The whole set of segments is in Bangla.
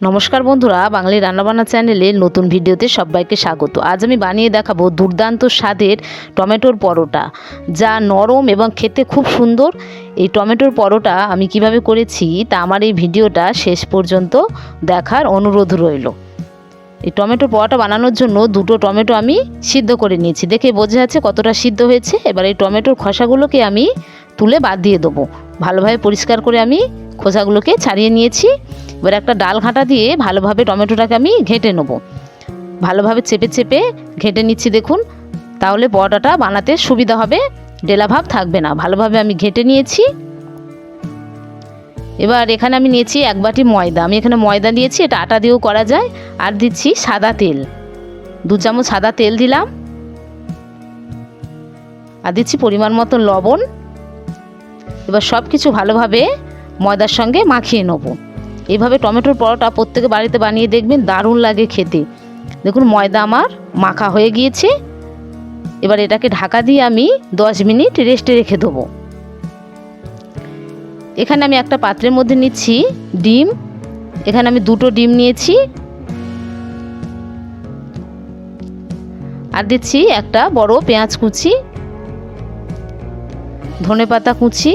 নমস্কার বন্ধুরা বাঙালি রান্নাবান্না চ্যানেলে নতুন ভিডিওতে সবাইকে স্বাগত। আজ আমি বানিয়ে দেখাবো দুর্দান্ত স্বাদের টমেটোর পরোটা, যা নরম এবং খেতে খুব সুন্দর। এই টমেটোর পরোটা আমি কীভাবে করেছি, তা আমার এই ভিডিওটা শেষ পর্যন্ত দেখার অনুরোধ রইল। এই টমেটোর পরোটা বানানোর জন্য দুটো টমেটো আমি সিদ্ধ করে নিয়েছি। দেখে বোঝা যাচ্ছে কতটা সিদ্ধ হয়েছে। এবার এই টমেটোর খোসাগুলোকে আমি তুলে বাদ দিয়ে দেবো। ভালোভাবে পরিষ্কার করে আমি খোসাগুলোকে ছাড়িয়ে নিয়েছি। এবার একটা ডাল ঘাঁটা দিয়ে ভালোভাবে টমেটোটাকে আমি ঘেঁটে নেব। ভালোভাবে চেপে চেপে ঘেঁটে নিচ্ছি দেখুন। তাহলে পরোটাটা বানাতে সুবিধা হবে ডেলাভাব থাকবে না। ভালোভাবে আমি ঘেঁটে নিয়েছি। এবার এখানে আমি নিয়েছি এক বাটি ময়দা। আমি এখানে ময়দা নিয়েছি এটা আটা দিয়েও করা যায়। আর দিচ্ছি সাদা তেল। দু চামচ সাদা তেল দিলাম। আর দিচ্ছি পরিমাণ মতো লবণ। এবার সব কিছু ভালোভাবে ময়দার সঙ্গে মাখিয়ে নেব। এইভাবে টমেটোর পরোটা প্রত্যেকে বাড়িতে বানিয়ে দেখবেন, দারুণ লাগে খেতে। দেখুন, ময়দা আমার মাখা হয়ে গিয়েছে। এবার এটাকে ঢাকা দিয়ে আমি দশ মিনিট রেস্টে রেখে দেবো। এখানে আমি একটা পাত্রের মধ্যে নিচ্ছি ডিম। এখানে আমি দুটো ডিম নিয়েছি। আর দিচ্ছি একটা বড় পেঁয়াজ কুচি ধনে পাতা কুচি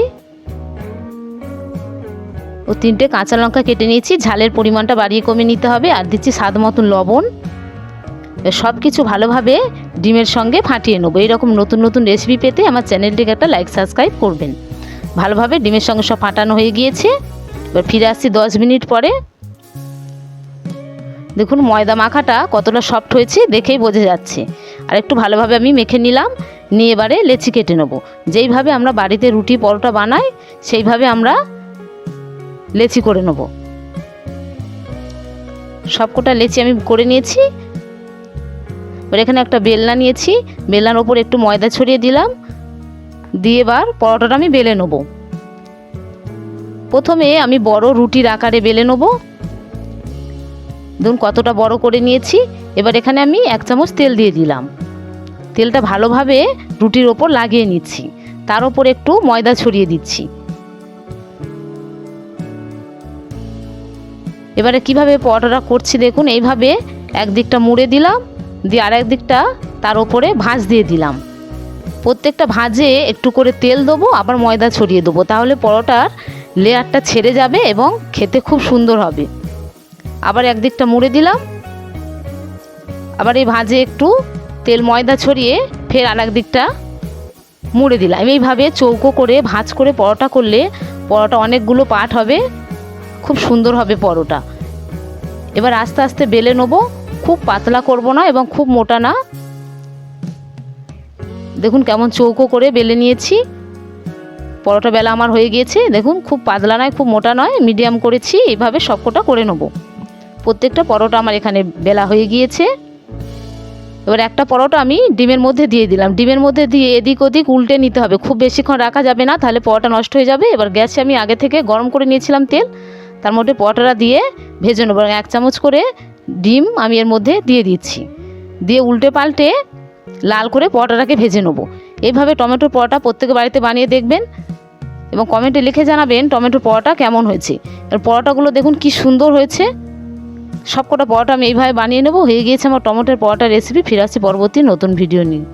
ও তিনটে কাঁচা লঙ্কা কেটে নিয়েছি, ঝালের পরিমাণটা বাড়িয়ে কমিয়ে নিতে হবে আর দিচ্ছি স্বাদ মতন লবণ। সব কিছু ভালোভাবে ডিমের সঙ্গে ফাটিয়ে নেব। এইরকম নতুন নতুন রেসিপি পেতে আমার চ্যানেলটিকে একটা লাইক সাবস্ক্রাইব করবেন। ভালোভাবে ডিমের সঙ্গে সব ফাটানো হয়ে গিয়েছে। এবার ফিরে আসছি দশ মিনিট পরে। দেখুন ময়দা মাখাটা কতটা সফট হয়েছে, দেখেই বোঝা যাচ্ছে। আর একটু ভালোভাবে আমি মেখে নিলাম, নিয়ে এবারে লেচি কেটে নেব। যেইভাবে আমরা বাড়িতে রুটি পরোটা বানাই, সেইভাবে আমরা লেচি করে নেব। সবকটা লেচি আমি করে নিয়েছি। এবার এখানে একটা বেলনা নিয়েছি। বেলনার ওপর একটু ময়দা ছড়িয়ে দিলাম। দিয়ে এবার পরোটাটা আমি বেলে নেব। প্রথমে আমি বড় রুটির আকারে বেলে নেব। ধরুন কতটা বড় করে নিয়েছি। এবার এখানে আমি এক চামচ তেল দিয়ে দিলাম। তেলটা ভালোভাবে রুটির ওপর লাগিয়ে নিচ্ছি। তার ওপর একটু ময়দা ছড়িয়ে দিচ্ছি। এবারে কীভাবে পরোটাটা করছি দেখুন, এইভাবে একদিকটা মুড়ে দিলাম, দিয়ে আর একদিকটা তার ওপরে ভাঁজ দিয়ে দিলাম। প্রত্যেকটা ভাঁজে একটু করে তেল দেবো, আবার ময়দা ছড়িয়ে দেবো, তাহলে পরোটার লেয়ারটা ছেড়ে যাবে এবং খেতে খুব সুন্দর হবে। আবার একদিকটা মুড়ে দিলাম। আবার এই ভাঁজে একটু তেল ময়দা ছড়িয়ে ফের আর একদিকটা মুড়ে দিলাম। এইভাবে চৌকো করে, ভাঁজ করে পরোটা করলে পরোটা অনেকগুলো পাট হবে। খুব সুন্দর হবে পরোটা। এবার আস্তে আস্তে বেলে নেব, খুব পাতলা করব না এবং খুব মোটা না। দেখুন কেমন চৌকো করে বেলে নিয়েছি। পরোটা বেলা আমার হয়ে গিয়েছে, দেখুন খুব পাতলা নয়, খুব মোটা নয়, মিডিয়াম করেছি এইভাবে সবকটা করে নেব। প্রত্যেকটা পরোটা আমার এখানে বেলা হয়ে গিয়েছে। এবার একটা পরোটা আমি ডিমের মধ্যে দিয়ে দিলাম। ডিমের মধ্যে দিয়ে এদিক ওদিক উল্টে নিতে হবে, খুব বেশিক্ষণ রাখা যাবে না, তাহলে পরোটা নষ্ট হয়ে যাবে। এবার গ্যাসে আমি আগে থেকে গরম করে নিয়েছিলাম তেল। তার মধ্যে পরোটাটা দিয়ে ভেজে নেব এক চামচ করে ডিম আমি এর মধ্যে দিয়ে দিচ্ছি। দিয়ে উল্টে পাল্টে লাল করে পরোটাটাকে ভেজে নেব। এইভাবে টমেটোর পরোটা প্রত্যেকে বাড়িতে বানিয়ে দেখবেন এবং কমেন্টে লিখে জানাবেন টমেটোর পরোটা কেমন হয়েছে। আর পরোটাগুলো দেখুন কি সুন্দর হয়েছে। সবকটা পরোটা আমি এইভাবে বানিয়ে নেব। হয়ে গিয়েছে আমার টমেটোর পরোটা রেসিপি ফিরে আসছি পরবর্তী নতুন ভিডিও নিয়ে।